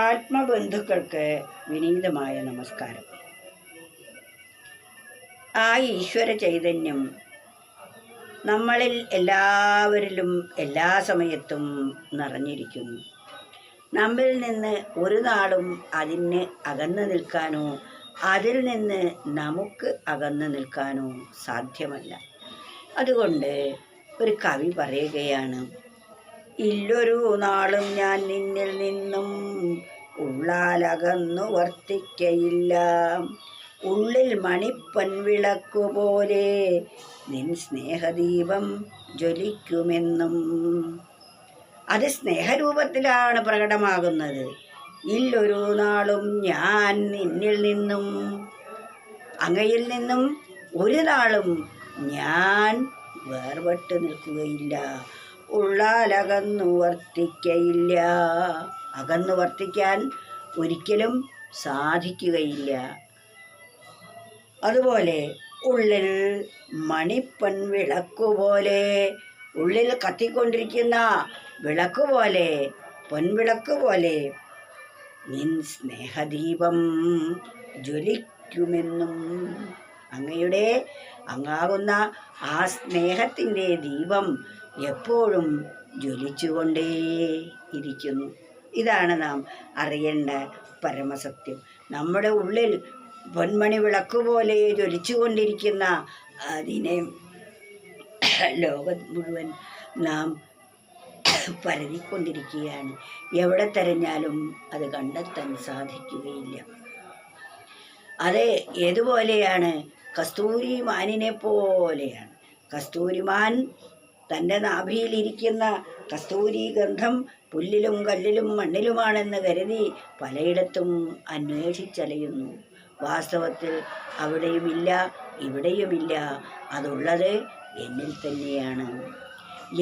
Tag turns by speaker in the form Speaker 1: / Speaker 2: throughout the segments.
Speaker 1: ആത്മബന്ധുക്കൾക്ക് വിനീതമായ നമസ്കാരം. ആ ഈശ്വര ചൈതന്യം നമ്മളിൽ എല്ലാവരിലും എല്ലാ സമയത്തും നിറഞ്ഞിരിക്കുന്നു. നമ്മിൽ നിന്ന് ഒരു നാളും അതിന് അകന്നു നിൽക്കാനോ അതിൽ നിന്ന് നമുക്ക് അകന്നു നിൽക്കാനോ സാധ്യമല്ല. അതുകൊണ്ട് ഒരു കവി പറയുകയാണ് ഇല്ലൊരു നാളും ഞാൻ നിന്നിൽ നിന്നും ഉള്ളാലകന്നു വർത്തിക്കയില്ല. ഉള്ളിൽ മണിപ്പൻ വിളക്കുപോലെ നിൻ സ്നേഹദീപം ജ്വലിക്കുമെന്നും. അത് സ്നേഹരൂപത്തിലാണ് പ്രകടമാകുന്നത്. ഇല്ലൊരു നാളും ഞാൻ നിന്നിൽ നിന്നും അങ്ങയിൽ നിന്നും ഒരു നാളും ഞാൻ വേർപെട്ട് നിൽക്കുകയില്ല. ഉള്ളാലകന്നു വർത്തിക്കയില്ല. അകന്നു വർത്തിക്കാൻ ഒരിക്കലും സാധിക്കുകയില്ല. അതുപോലെ ഉള്ളിൽ മണിപ്പൻ വിളക്കുപോലെ ഉള്ളിൽ കത്തിക്കൊണ്ടിരിക്കുന്ന വിളക്ക് പോലെ പൊൻവിളക്ക് പോലെ നിൻ സ്നേഹദീപം ജ്വലിക്കുമെന്നും അങ്ങയുടെ അങ്ങാകുന്ന ആ സ്നേഹത്തിന്റെ ദീപം എപ്പോഴും ജ്വലിച്ചുകൊണ്ടേ ഇരിക്കുന്നു. ഇതാണ് നാം അറിയേണ്ട പരമസത്യം. നമ്മുടെ ഉള്ളിൽ പൊന്മണി വിളക്ക് പോലെ ജ്വലിച്ചുകൊണ്ടിരിക്കുന്ന അതിനെ ലോകം മുഴുവൻ നാം പരതിക്കൊണ്ടിരിക്കുകയാണ്. എവിടെ തെരഞ്ഞാലും അത് കണ്ടെത്താൻ സാധിക്കുകയില്ല. അത് ഏതുപോലെയാണ് കസ്തൂരി മാനിനെ പോലെയാണ് കസ്തൂരിമാൻ തന്റെ നാഭിയിലിരിക്കുന്ന കസ്തൂരി ഗന്ധം പുല്ലിലും കല്ലിലും മണ്ണിലുമാണെന്ന് കരുതി പലയിടത്തും അന്വേഷിച്ചലയുന്നു വാസ്തവത്തിൽ അവിടെയുമില്ല ഇവിടെയുമില്ല. അതുള്ളത് എന്നിൽ തന്നെയാണ്.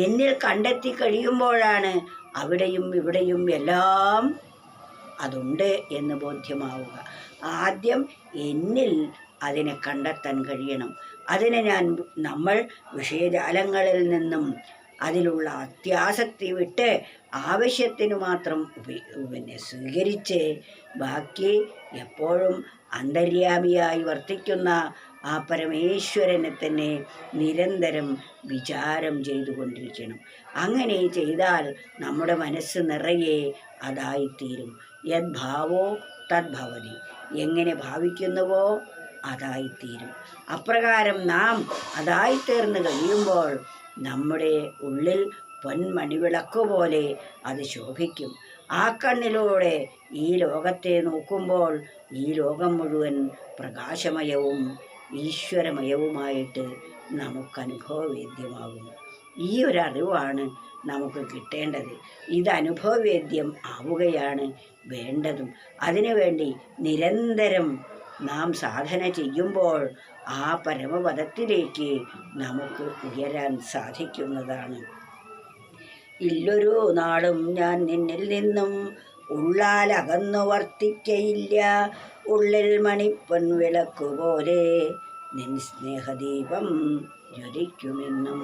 Speaker 1: എന്നിൽ കണ്ടെത്തി കഴിയുമ്പോഴാണ് അവിടെയും ഇവിടെയും എല്ലാം അതുണ്ട് എന്ന് ബോധ്യമാവുക. ആദ്യം എന്നിൽ അതിനെ കണ്ടെത്താൻ കഴിയണം. അതിനെ ഞാൻ നമ്മൾ വിഷയജാലങ്ങളിൽ നിന്നും അതിലുള്ള അത്യാസക്തി വിട്ട് ആവശ്യത്തിന് മാത്രം പിന്നെ സ്വീകരിച്ച് ബാക്കി എപ്പോഴും അന്തര്യാമിയായി വർത്തിക്കുന്ന ആ പരമേശ്വരനെ തന്നെ നിരന്തരം വിചാരം ചെയ്തുകൊണ്ടിരിക്കണം. അങ്ങനെ ചെയ്താൽ നമ്മുടെ മനസ്സ് നിറയെ അതായിത്തീരും. യദ്ഭാവോ തദ്ഭവതി. എങ്ങനെ ഭാവിക്കുന്നുവോ അതായിത്തീരും. അപ്രകാരം നാം അതായിത്തീർന്ന് കഴിയുമ്പോൾ നമ്മുടെ ഉള്ളിൽ പൊന്മണിവിളക്ക് പോലെ അത് ശോഭിക്കും. ആ കണ്ണിലൂടെ ഈ ലോകത്തെ നോക്കുമ്പോൾ ഈ ലോകം മുഴുവൻ പ്രകാശമയവും ഈശ്വരമയവുമായിട്ട് നമുക്ക് അനുഭവവേദ്യമാകും ഈ ഒരു അറിവാണ് നമുക്ക് കിട്ടേണ്ടത്. ഇത് അനുഭവവേദ്യം ആവുകയാണ് വേണ്ടതും. അതിനുവേണ്ടി നിരന്തരം നാം സാധന ചെയ്യുമ്പോൾ ആ പരമപദത്തിലേക്ക് നമുക്ക് ഉയരാൻ സാധിക്കുന്നതാണ്. ഇല്ലൊരു നാളും ഞാൻ നിന്നിൽ നിന്നും ഉള്ളാൽ അകന്നു വർത്തിക്കയില്ല. ഉള്ളിൽ മണിപ്പൻ വിളക്കുപോലെ നിൻ സ്നേഹദീപം ജ്വലിക്കുമെന്നും.